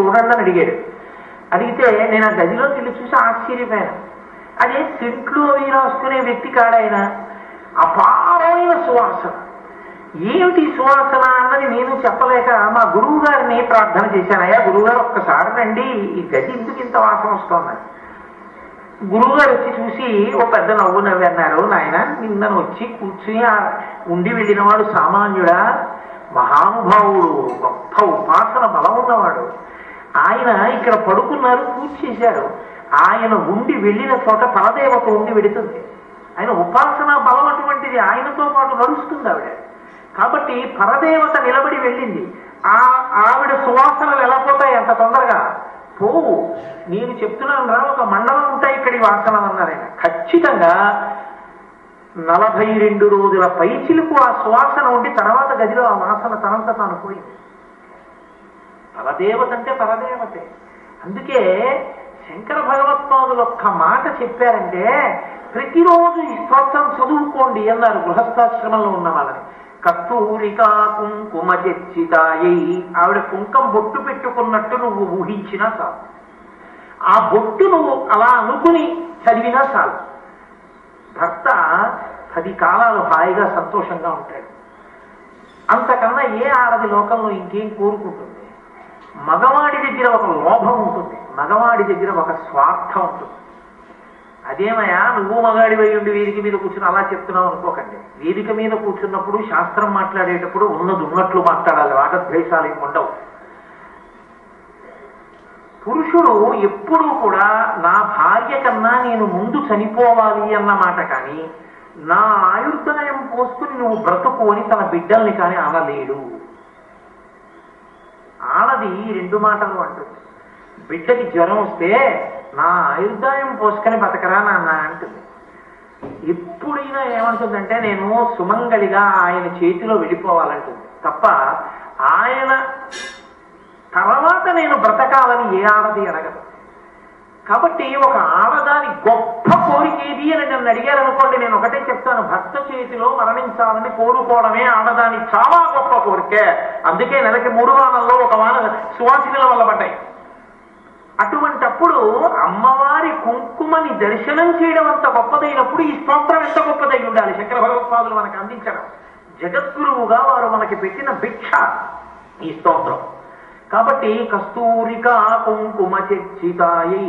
చూడండి అని అడిగాడు. అడిగితే నేను ఆ గదిలోకి వెళ్ళి చూసి ఆశ్చర్యపోయాను. అదే సెంట్లు అవి రాసుకునే వ్యక్తి కాడాయన అపారమైన సువాసన. ఏమిటి సువాసన అన్నది నేను చెప్పలేక మా గురువు గారిని ప్రార్థన చేశాను అయ్యా గురువు గారు ఒక్కసారి రండి ఈ గది ఎందుకు ఇంత వాసన వస్తోందని గురువు గారు వచ్చి చూసి ఓ పెద్ద నవ్వు నవ్వి అన్నారు నాయన నిన్నను వచ్చి కూర్చుని ఉండి వెళ్ళినవాడు సామాన్యుడా? మహానుభావుడు గొప్ప ఉపాసన బలం ఉన్నవాడు ఆయన ఇక్కడ పడుకున్నారు పూజ చేశారు ఆయన ఉండి వెళ్ళిన చోట పరదేవత ఉండి వెడుతుంది. ఆయన ఉపాసన బలం అటువంటిది ఆయనతో పాటు నడుస్తుంది ఆవిడ. కాబట్టి పరదేవత నిలబడి వెళ్ళింది. ఆ ఆవిడ సువాసనలు ఎలా పోతాయి అంత తొందరగా? పోవు. నేను చెప్తున్నాను రా ఒక మండలం ఉంటాయి ఇక్కడి వాసనలు అన్నారు ఆయన ఖచ్చితంగా నలభై రెండు రోజుల పైచిలకు ఆ సువాసన ఉండి తర్వాత గదిలో ఆ వాసన తనంత తాను పోయింది. పరదేవత అంటే పరదేవతే అందుకే శంకర భగవత్పాదులు ఒక్క మాట చెప్పారంటే ప్రతిరోజు ఈ స్తోత్రం చదువుకోండి అన్నారు గృహస్థాశ్రమంలో ఉన్న వాళ్ళని. కస్తూరికా కుంకుమ చర్చితాయై ఆవిడ కుంకం బొట్టు పెట్టుకున్నట్టు నువ్వు ఊహించినా చాలు. ఆ బొట్టు నువ్వు అలా అనుకుని చదివినా చాలు. భర్త పది కాలాలు హాయిగా సంతోషంగా ఉంటాడు. అంతకన్నా ఏ ఆడది లోకంలో ఇంకేం కోరుకుంటుంది? మగవాడి దగ్గర ఒక లోభం ఉంటుంది. మగవాడి దగ్గర ఒక స్వార్థం ఉంటుంది. అదేమయ్యా నువ్వు మగాడి వై ఉండి వేదిక మీద కూర్చుని అలా చెప్తున్నావు అనుకోకండి. వేదిక మీద కూర్చున్నప్పుడు శాస్త్రం మాట్లాడేటప్పుడు ఉన్నది ఉన్నట్లు మాట్లాడాలి. వాగద్వేషాలు ఏమి ఉండవు. పురుషుడు ఎప్పుడూ కూడా నా భార్య కన్నా నేను ముందు చనిపోవాలి అన్న మాట కానీ నా ఆయుర్దాయం పోసుకుని నువ్వు బ్రతుకు అని తన బిడ్డల్ని కానీ అనలేడు. ఆడది రెండు మాటలు అంటుంది బిడ్డకి జ్వరం వస్తే నా ఆయుర్దాయం పోసుకొని బతకరా నాన్న అంటుంది. ఎప్పుడైనా ఏమంటుందంటే నేను సుమంగళిగా ఆయన చేతిలో వెళ్ళిపోవాలంటుంది. తప్ప ఆయన తర్వాత నేను బ్రతకాలని ఏ ఆడది అడగదు. కాబట్టి ఒక ఆడదాని గొప్ప కోరిక ఏది అని నన్ను అడిగారనుకోండి నేను ఒకటే చెప్తాను. భర్త చేతిలో మరణించాలని కోరుకోవడమే ఆడదాని చాలా గొప్ప కోరికే. అందుకే నెలకి మూడు వానల్లో ఒక వాన సువాసినల వల్ల పడ్డాయి. అటువంటప్పుడు అమ్మవారి కుంకుమని దర్శనం చేయడం అంత గొప్పదైనప్పుడు ఈ స్తోత్రం ఎంత గొప్పదై ఉండాలి? శంకర భగవత్పాదులు మనకు అందించడం జగద్గురువుగా వారు మనకి పెట్టిన భిక్ష ఈ స్తోత్రం. కాబట్టి కస్తూరికా కుంకుమ చర్చితాయై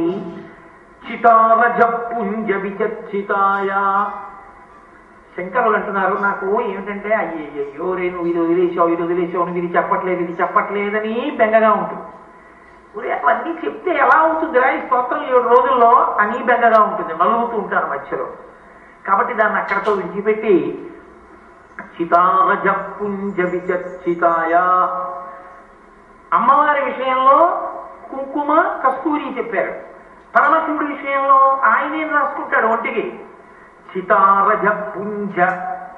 చితారజ పుంజ విచర్చితాయ శంకరులు అంటున్నారు నాకు ఏమిటంటే అయ్యయ్యో రే నువ్వు ఇది వదిలేసావు ఇది వదిలేసావు నువ్వు ఇది చెప్పట్లేదు ఇది చెప్పట్లేదని బెంగగా ఉంటుంది. ఒరే అవన్నీ చెప్తే ఎలా అవుతుందిరా ఈ స్తోత్రం? ఏడు రోజుల్లో అని బెంగగా ఉంటుంది నలుగుతూ ఉంటారు మధ్యలో. కాబట్టి దాన్ని అక్కడతో విడిచిపెట్టి చితారజ పుంజ విచర్చితాయ అమ్మవారి విషయంలో కుంకుమ కస్తూరి చెప్పారు. పరమశివుడి విషయంలో ఆయనేం రాసుకుంటాడు ఒంటికి. చితారజ పుంజ.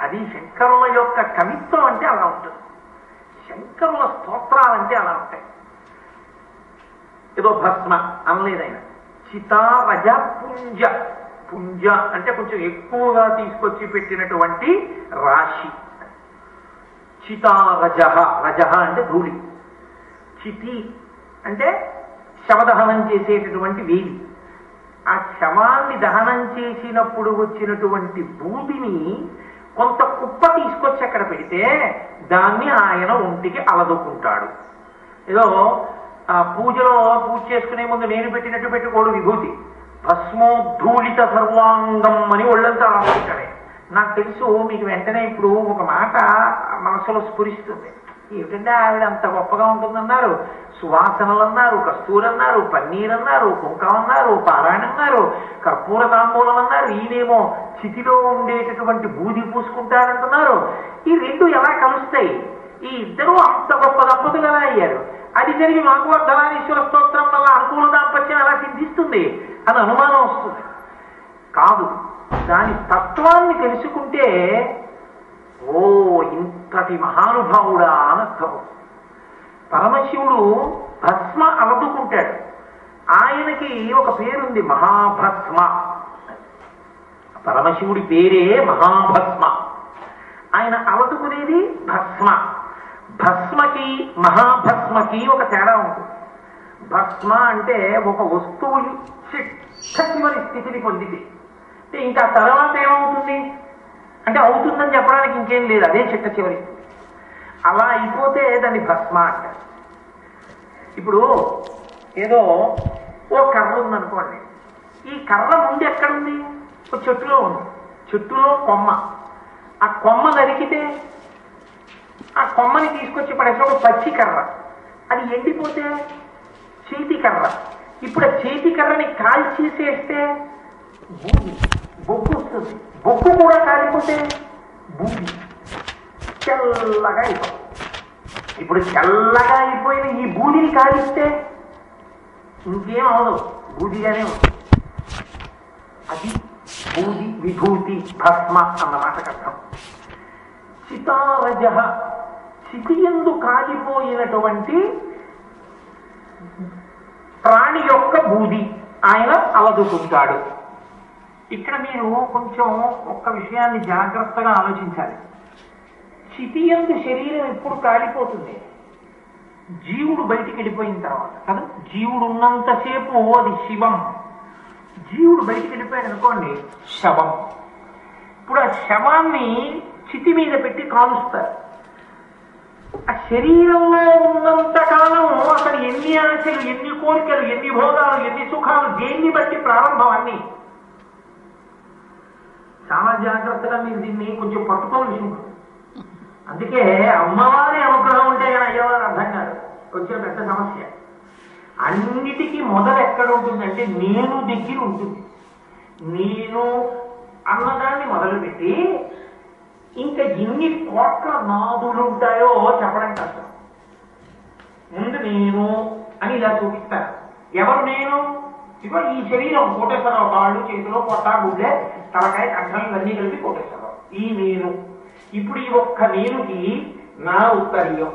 అది శంకరుల యొక్క కవిత్వం అంటే అలా ఉంటుంది. శంకరుల స్తోత్రాలంటే అలా ఉంటాయి. ఏదో భస్మ అనలేదైనా చితారజ పుంజ. పుంజ అంటే కొంచెం ఎక్కువగా తీసుకొచ్చి పెట్టినటువంటి రాశి. చితారజ. రజ అంటే ధూళి. చితి అంటే శవదహనం చేసేటటువంటి వేది ఆ శవాన్ని దహనం చేసినప్పుడు వచ్చినటువంటి భూమిని కొంత కుప్ప తీసుకొచ్చి అక్కడ పెడితే దాన్ని ఆయన ఒంటికి అలదుకుంటాడు. ఏదో ఆ పూజలో పూజ చేసుకునే ముందు నేను పెట్టినట్టు పెట్టుకోడు విభూతి. భస్మోద్ధూళిత సర్వాంగం అని ఒళ్ళంతా అలా నాకు తెలుసు మీకు వెంటనే ఇప్పుడు ఒక మాట మనసులో స్ఫురిస్తుంది. ఏమిటంటే ఆవిడ అంత గొప్పగా ఉంటుందన్నారు. సువాసనలు అన్నారు కస్తూరన్నారు పన్నీర్ అన్నారు కుంకం అన్నారు పారాయణ అన్నారు కర్పూర తాంబూలం అన్నారు ఈయనేమో చితిలో ఉండేటటువంటి బూది పూసుకుంటారంటున్నారు ఈ రెండు ఎలా కలుస్తాయి? ఈ ఇద్దరు అంత గొప్ప దంపతులు ఎలా అయ్యారు? అది జరిగి మాకు ధనానీశ్వర స్తోత్రం వల్ల అనుకూల దాంపత్యం ఎలా సిద్ధిస్తుంది? అని అనుమానం వస్తుంది. కాదు దాని తత్వాన్ని తెలుసుకుంటే ఓ ఇంతటి మహానుభావుడా అనర్థం. పరమశివుడు భస్మ అవదుకుంటాడు ఆయనకి ఒక పేరుంది మహాభస్మ. పరమశివుడి పేరే మహాభస్మ. ఆయన అవతుకునేది భస్మ. భస్మకి మహాభస్మకి ఒక తేడా ఉంటుంది. భస్మ అంటే ఒక వస్తువు చిట్ట చివరి స్థితిని పొందితే ఇంకా తర్వాత ఏమవుతుంది? అంటే అవుతుందని చెప్పడానికి ఇంకేం లేదు అదే చిట్ట చివరి. అలా అయిపోతే దాన్ని భస్మ అంటారు. ఇప్పుడు ఏదో ఓ కర్ర ఉందనుకోండి. ఈ కర్ర ముందు ఎక్కడుంది? ఒక చెట్టులో ఉంది. చెట్టులో కొమ్మ. ఆ కొమ్మ నరికితే ఆ కొమ్మని తీసుకొచ్చి పడేసిన ఒక పచ్చి కర్ర. అది ఎండిపోతే చేతి కర్ర. ఇప్పుడు ఆ చేతి కర్రని కాల్చేసేస్తే భూమి బొగ్గు వస్తుంది బొగ్గు కూడా కాలిపోతే బూది చల్లగా అయిపోతుంది ఇప్పుడు చల్లగా అయిపోయిన ఈ బూదిని కాలిస్తే ఇంకేం అవదు బూదిగానే ఉంది అది బూది విభూతి భస్మ అన్న మాటకు అర్థం చితారజ చితియందు కాలిపోయినటువంటి ప్రాణి యొక్క బూది ఆయన అలదుకుంటాడు ఇక్కడ మీరు కొంచెం ఒక్క విషయాన్ని జాగ్రత్తగా ఆలోచించాలి. చితియందు శరీరం ఎప్పుడు కాలిపోతుంది? జీవుడు బయటికి వెళ్ళిపోయిన తర్వాత కదా? జీవుడు ఉన్నంతసేపు అది శివం. జీవుడు బయటికి వెళ్ళిపోయాడు అనుకోండి శవం. ఇప్పుడు ఆ శవాన్ని చితి మీద పెట్టి కాలుస్తారు. ఆ శరీరంలో ఉన్నంత కాలం అతను ఎన్ని ఆశలు ఎన్ని కోరికలు ఎన్ని భోగాలు ఎన్ని సుఖాలు దేన్ని బట్టి ప్రారంభం అన్నీ? చాలా జాగ్రత్తగా మీరు దీన్ని కొంచెం పట్టుకోవాల్సి ఉంటుంది అందుకే అమ్మవారి అనుగ్రహం ఉంటే కానీ అయ్యవారు అర్థం కాదు. కొంచెం పెద్ద సమస్య. అన్నిటికీ మొదలు ఎక్కడ ఉంటుందంటే నేను దగ్గర ఉంటుంది. నేను అన్నదాన్ని మొదలుపెట్టి ఇంకా ఎన్ని కోట్ల నాదులు ఉంటాయో చెప్పడం కష్టం. ముందు నేను అని ఇలా చూపిస్తాను. ఎవరు నేను? ఇగో ఈ శరీరం కోటేశ్వరరావు కాళ్ళు చేతిలో పొట్ట గుడ్లే తలకాయ కంఠం ఇవన్నీ కలిపి కోటేశ్వరరావు. ఈ నేను. ఇప్పుడు ఈ ఒక్క నేనుకి నా ఉత్తరీయం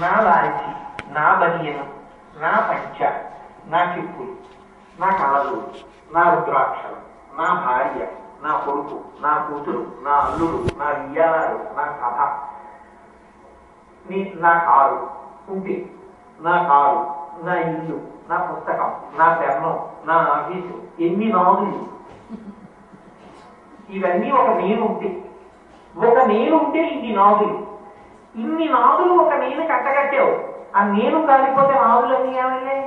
నా లాల్చి నా బనియను నా పంచ నా చెప్పులు నా కళలు నా రుద్రాక్షలు నా భార్య నా కొడుకు నా కూతురు నా అల్లుడు నా ఇయ్యాలు నా కథ నీ నా కారు ఉంటే నా కారు నా ఇల్లు నా పుస్తకం నా పెన్ను నా ఆఫీసు ఎన్ని నాదులు ఇవన్నీ ఒక నేను ఉంటే ఒక నేను ఉంటే ఇన్ని నాదులు ఇన్ని నాదులు ఒక నేను కట్టగట్టావు. ఆ నేను కాలిపోతే నాదులన్నీ ఏమయ్యాయి?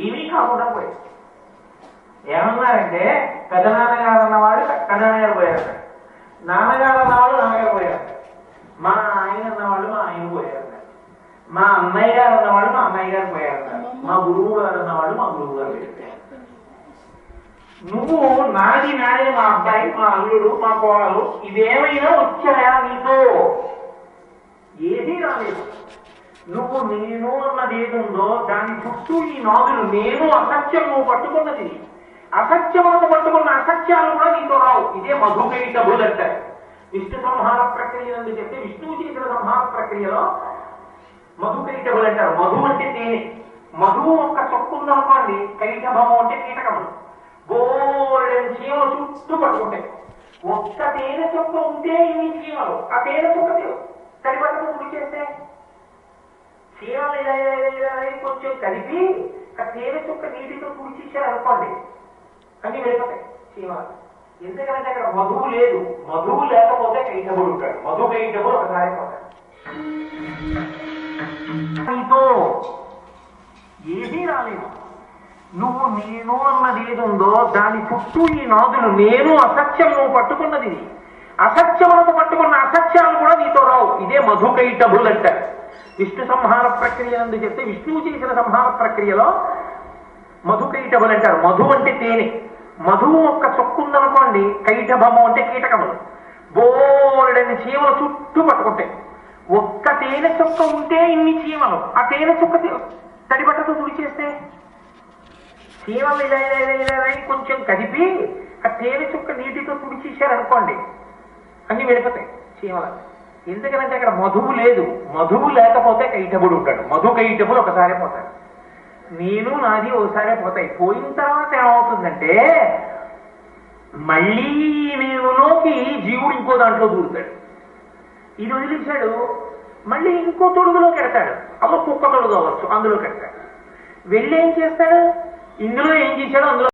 ఏమీ కాకుండా పోయాయి. ఏమన్నారంటే పెద్ద నాన్నగారు అన్నవాడు పెద్దనాన్నగారు పోయారు నాన్నగారు అన్నవాడు నాన్నగారు పోయారు మా ఆయన అన్నవాళ్ళు మా ఆయన పోయారు మా అన్నయ్య గారు అన్నవాళ్ళు మా అన్నయ్య గారు పోయారు మా గురువు గారు అన్నవాళ్ళు మా గురువు గారు నువ్వు నాది నాడే మా అబ్బాయి మా అల్లుడు మా కోడలు ఇదేమైనా వచ్చాయా నీతో? ఏదీ రాలేదు. నువ్వు నేను అన్నది ఏదుందో దాని చుట్టూ ఈ నాదులు నేను అసత్యం నువ్వు పట్టుకున్నది. అసత్యములను పట్టుకున్న అసత్యాలు కూడా నీతో రావు. ఇదే మధుకైటబుల్ అంటారు విష్ణు సంహార ప్రక్రియ అని చెప్తే విష్ణువు చేసిన సంహార ప్రక్రియలో మధుకైటబుల్ అంటారు మధు అంటే తేనె. మధువు ఒక్క చొక్కు ఉందనుకోండి కైటభము అంటే కీటకము బోరెడు చీమలు చుట్టూ పట్టుకుంటాయి. ఒక్క తేనె చొక్క ఉంటే ఇన్ని చీమలు. ఆ తేనె చుక్క సరిపడకు చేస్తే. చీమలు ఇలా ఇలా కొంచెం కలిపి ఆ తేనె చొక్క నీటితో తుడిచేసారు అనుకోండి అన్ని వెళ్ళిపోతాయి చీమలు. ఎందుకంటే అక్కడ మధువు లేదు. మధువు లేకపోతే కైటబుడు ఉంటాడు. మధు కైటబుడు ఒకసారి పోతాడు. ఏమీ ఏదీ రాలేదు. నువ్వు నేను అన్నది ఏది ఉందో దాని చుట్టూ ఈ నాదులు నేను అసత్యం నువ్వు పట్టుకున్నది. ఇది. అసత్యములకు పట్టుకున్న అసత్యాలు కూడా నీతో రావు. ఇదే మధుకైటబుల్ అంటారు విష్ణు సంహార ప్రక్రియ అందు చెప్తే విష్ణువు చేసిన సంహార ప్రక్రియలో మధుకైటబుల్ అంటారు. మధు అంటే తేనె. మధువు ఒక్క చొక్కుందనుకోండి కైటభము అంటే కీటకములు బోరెడని చీమలు చుట్టూ పట్టుకుంటాయి. ఒక్క తేనె చుక్క ఉంటే ఇన్ని చీమలు. ఆ తేనె చుక్క తడిబట్టతో తుడిచేస్తే? చీమలు ఇలా ఇలా ఇలా కొంచెం కదిపి ఆ తేనె చుక్క నీటితో తుడిచేశారనుకోండి అన్ని వెళ్ళిపోతాయి చీమలు ఎందుకంటే అక్కడ మధువు లేదు. మధువు లేకపోతే కైటబుడు ఉంటాడు. మధు కైటబుడు ఒకసారి పోతాడు నేను నాది ఒకసారి పోతాయి. పోయిన తర్వాత ఏమవుతుందంటే మళ్ళీ నేనులోకి జీవుడు ఇంకో దాంట్లో దూరుతాడు. ఇది వదిలించాడు మళ్ళీ ఇంకో తొడుగులో ఎడతాడు అదో కుక్క తొడుగు అవ్వచ్చు అందులో కడతాడు వెళ్ళి ఏం చేస్తాడు? ఇందులో ఏం చేశాడో అందులో